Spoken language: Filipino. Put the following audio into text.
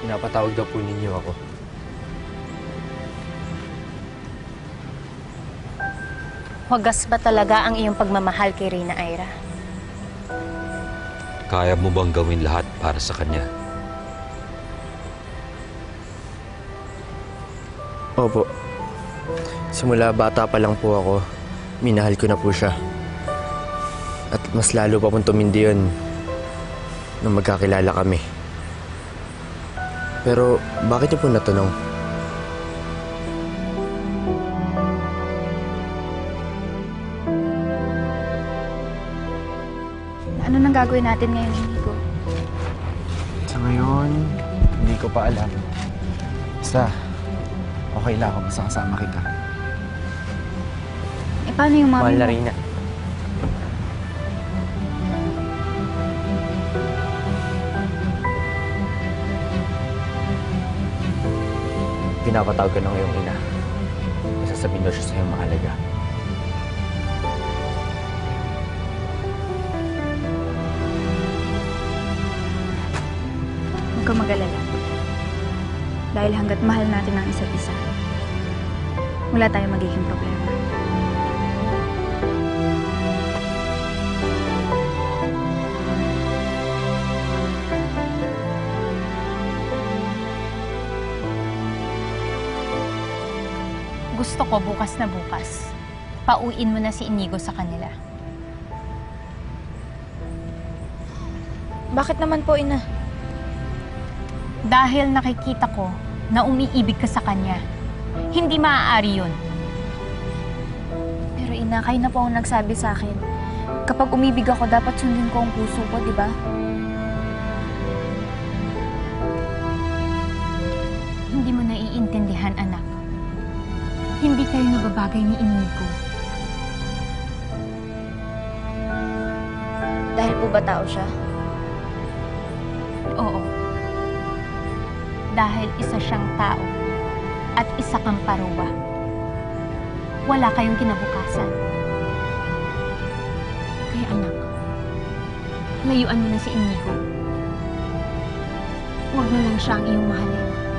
Pinapatawag daw po ninyo ako. Wagas ba talaga ang iyong pagmamahal kay Rina Ira? Kaya mo bang gawin lahat para sa kanya? Opo. Simula bata pa lang po ako, minahal ko na po siya. At mas lalo pa pong tumindi yun nung magkakilala kami. Pero bakit niyo po natanong? Ano nang gagawin natin ngayon, Inigo? Sa ngayon, hindi ko pa alam. Basta, okay lang ako basta kasama kita. Eh, paano yung mami Mahal na mo? Rina. Pinapatawag ka ng iyong ina. May sasabihin daw siya sa'yo mahalaga. Huwag kang mag-alala. Dahil hanggat mahal natin ang isa't isa, wala tayong magiging problema. Gusto ko bukas na bukas. Pauin mo na si Inigo sa kanila. Bakit naman po, Ina? Dahil nakikita ko na umiibig ka sa kanya. Hindi maaari yun. Pero Ina, kayo na po ang nagsabi sa akin. Kapag umibig ako, dapat sundin ko ang puso ko, di ba? Hindi mo naiintindihan, anak. Hindi kayo nababagay ni Inigo. Dahil po ba tao siya? Oo. Dahil isa siyang tao at isa kang paruwa. Wala kayong kinabukasan. Kaya anak, layuan mo na si Inigo. Huwag na lang siya ang iyong mahalin.